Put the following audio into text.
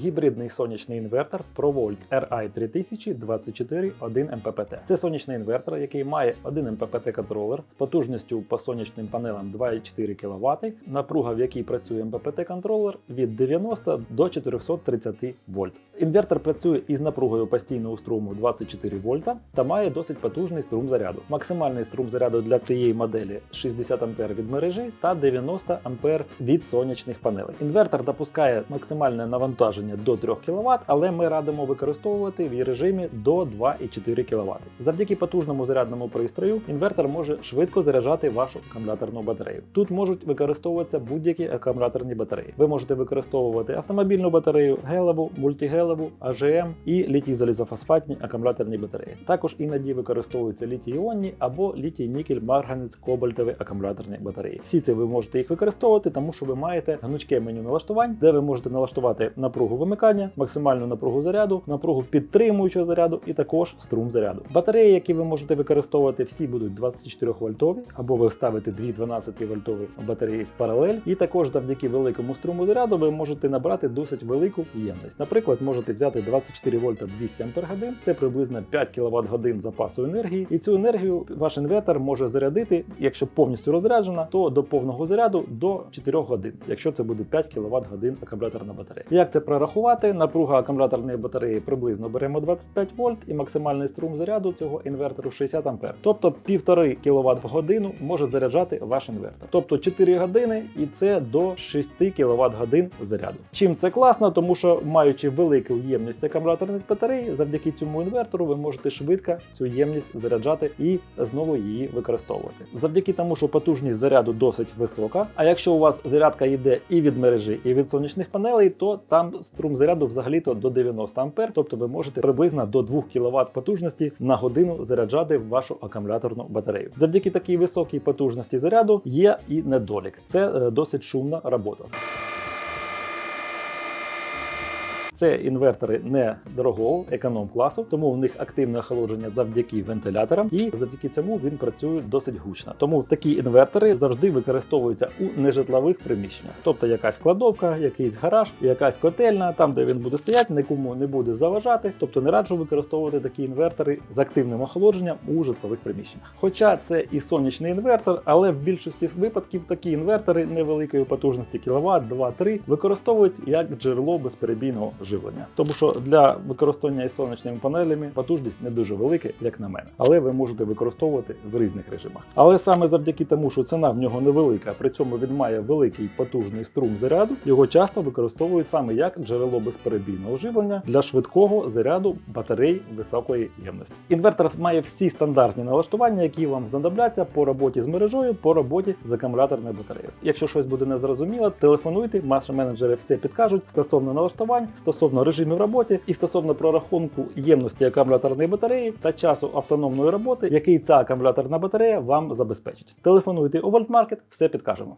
гібридний сонячний інвертор ProVolt RI 3024 1 МППТ. Це сонячний інвертор, який має 1 МППТ контролер з потужністю по сонячним панелам 2,4 кВт, напруга, в якій працює МППТ контролер від 90 до 430 вольт. Інвертор працює із напругою постійного струму 24 вольта та має досить потужний струм заряду. Максимальний струм заряду для цієї моделі 60 А від мережі та 90 А від сонячних панелей. Інвертор допускає максимальне навантаження до 3 кВт, але ми радимо використовувати в її режимі до 2,4 кВт. Завдяки потужному зарядному пристрою інвертор може швидко заряджати вашу акумуляторну батарею. Тут можуть використовуватися будь-які акумуляторні батареї. Ви можете використовувати автомобільну батарею, гелеву, мультигелеву, АЖМ і літій залізофосфатні акумуляторні батареї. Також іноді використовуються літій-іонні або літій-нікель марганець кобальтові акумуляторні батареї. Всі ці ви можете їх використовувати, тому що ви маєте гнучке меню налаштувань, де ви можете налаштувати напругу вимикання, максимальну напругу заряду, напругу підтримуючого заряду і також струм заряду. Батареї, які ви можете використовувати, всі будуть 24 вольтові, або ви ставите дві 12 вольтові батареї в паралель. І також завдяки великому струму заряду ви можете набрати досить велику ємність. Наприклад, можете взяти 24 вольта 200 Ах, це приблизно 5 кВт годин запасу енергії, і цю енергію ваш інвертор може зарядити, якщо повністю розряджена, то до повного заряду до 4 годин, якщо це буде 5 кВт годин акумуляторна батарея. Як це прорахувати? Напруга акумуляторної батареї приблизно беремо 25 вольт і максимальний струм заряду цього інвертору 60 А. Тобто 1,5 кВт в годину може заряджати ваш інвертор. Тобто 4 години і це до 6 кВт годин заряду. Чим це класно, тому що маючи велику ємність акумуляторних батарей, завдяки цьому інвертору ви можете швидко цю ємність заряджати і знову її використовувати. Завдяки тому, що потужність заряду досить висока. А якщо у вас зарядка йде і від мережі, і від сонячних панелей, то там струм заряду взагалі-то до 90 ампер, тобто ви можете приблизно до 2 кВт потужності на годину заряджати вашу акумуляторну батарею. Завдяки такій високій потужності заряду є і недолік. Це е, досить шумна робота. Це інвертори не дорогого економ-класу, тому в них активне охолодження завдяки вентиляторам, і завдяки цьому він працює досить гучно. Тому такі інвертори завжди використовуються у нежитлових приміщеннях, тобто якась кладовка, якийсь гараж, якась котельна, там де він буде стояти, нікому не буде заважати. Тобто не раджу використовувати такі інвертори з активним охолодженням у житлових приміщеннях. Хоча це і сонячний інвертор, але в більшості випадків такі інвертори невеликої потужності кіловат, 2-3 використовують як джерело безперебійного живлення. Тому що для використання із сонячними панелями потужність не дуже велика, як на мене. Але ви можете використовувати в різних режимах. Але саме завдяки тому, що ціна в нього невелика, при цьому він має великий потужний струм заряду, його часто використовують саме як джерело безперебійного живлення для швидкого заряду батарей високої ємності. Інвертор має всі стандартні налаштування, які вам знадобляться по роботі з мережою, по роботі з акумуляторною батареєю. Якщо щось буде незрозуміло, телефонуйте, наші менеджери все підкажуть стосовно налаштувань, стосовно режимів роботи і стосовно прорахунку ємності акумуляторної батареї та часу автономної роботи, який ця акумуляторна батарея вам забезпечить. Телефонуйте у Вольтмаркет, все підкажемо.